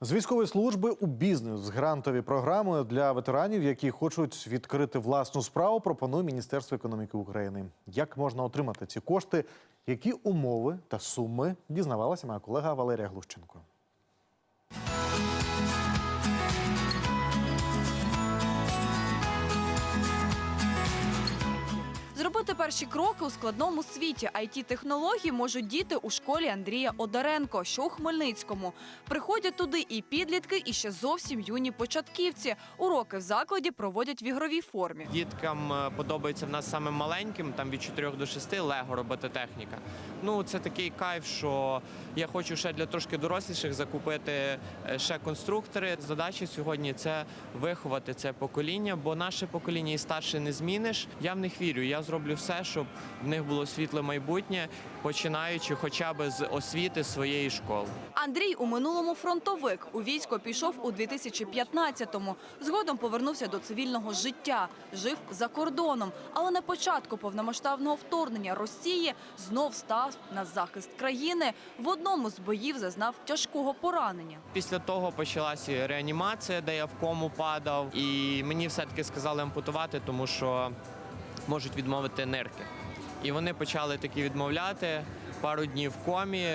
З військової служби у бізнес з грантові програми для ветеранів, які хочуть відкрити власну справу, пропонує Міністерство економіки України. Як можна отримати ці кошти? Які умови та суми дізнавалася моя колега Валерія Глущенко. Зробити перші кроки у складному світі it технології можуть діти у школі Андрія Одаренко, що у Хмельницькому. Приходять туди і підлітки, і ще зовсім юні початківці. Уроки в закладі проводять в ігровій формі. Діткам е, подобається в нас саме маленьким, там від 4 до 6 лего робототехніка. Ну це такий кайф, що я хочу ще для трошки доросліших закупити е, ще конструктори. Задача сьогодні це виховати це покоління, бо наше покоління і старше не зміниш. Я в них вірю. Я зроблю все, щоб в них було світле майбутнє, починаючи хоча б з освіти своєї школи. Андрій у минулому фронтовик. У військо пішов у 2015-му. Згодом повернувся до цивільного життя. Жив за кордоном. Але на початку повномасштабного вторгнення Росії знов став на захист країни. В одному з боїв зазнав тяжкого поранення. Після того почалася реанімація, де я в кому падав, і мені все-таки сказали ампутувати, тому що можуть відмовити нирки. І вони почали такі відмовляти пару днів в комі.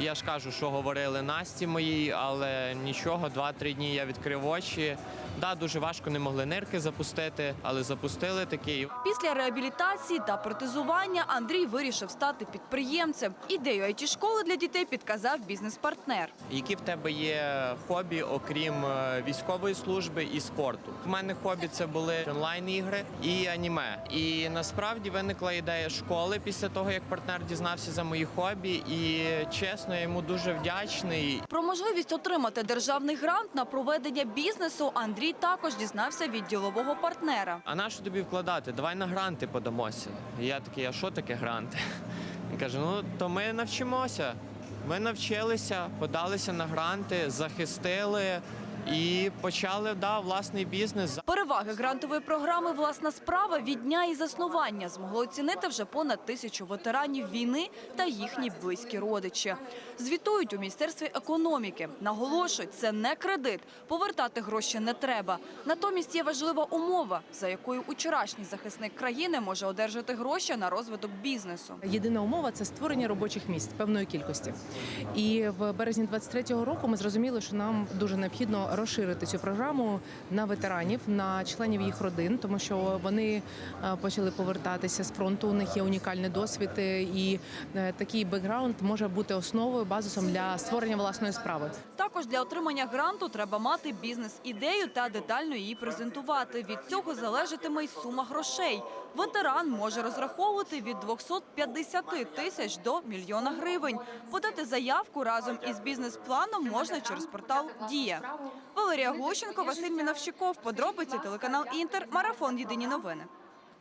Я ж кажу, що говорили Насті моїй, але нічого, два-три дні я відкрив очі. Да, дуже важко не могли нирки запустити, але запустили такі. Після реабілітації та протезування Андрій вирішив стати підприємцем. Ідею it школи для дітей підказав бізнес-партнер. Які в тебе є хобі, окрім е, військової служби і спорту? У мене хобі це були онлайн-ігри і аніме. І насправді виникла ідея школи після того, як партнер дізнався за мої хобі. І чесно, я йому дуже вдячний. Про можливість отримати державний грант на проведення бізнесу Андрій також дізнався від ділового партнера. А на що тобі вкладати? Давай на гранти подамося. І я такий, а що таке гранти? Він каже: ну то ми навчимося. Ми навчилися, подалися на гранти, захистили і почали да, власний бізнес. Переваги грантової програми Власна справа від дня і заснування змогло оцінити вже понад тисячу ветеранів війни та їхні близькі родичі. Звітують у міністерстві економіки. Наголошують, це не кредит. Повертати гроші не треба. Натомість є важлива умова, за якою учорашній захисник країни може одержати гроші на розвиток бізнесу. Єдина умова це створення робочих місць певної кількості. І в березні 23-го року ми зрозуміли, що нам дуже необхідно розширити цю програму на ветеранів, на членів їх родин, тому що вони е, почали повертатися з фронту. У них є унікальний досвід, е, і е, такий бекграунд може бути основою, базисом для створення власної справи. Також для отримання гранту треба мати бізнес-ідею та детально її презентувати. Від цього залежатиме й сума грошей. Ветеран може розраховувати від 250 тисяч до мільйона гривень. Подати заявку разом із бізнес-планом можна через портал Дія. Валерія Глущенко, Василь Міновщиков. Подробиці телеканал Інтер. Марафон. Єдині новини.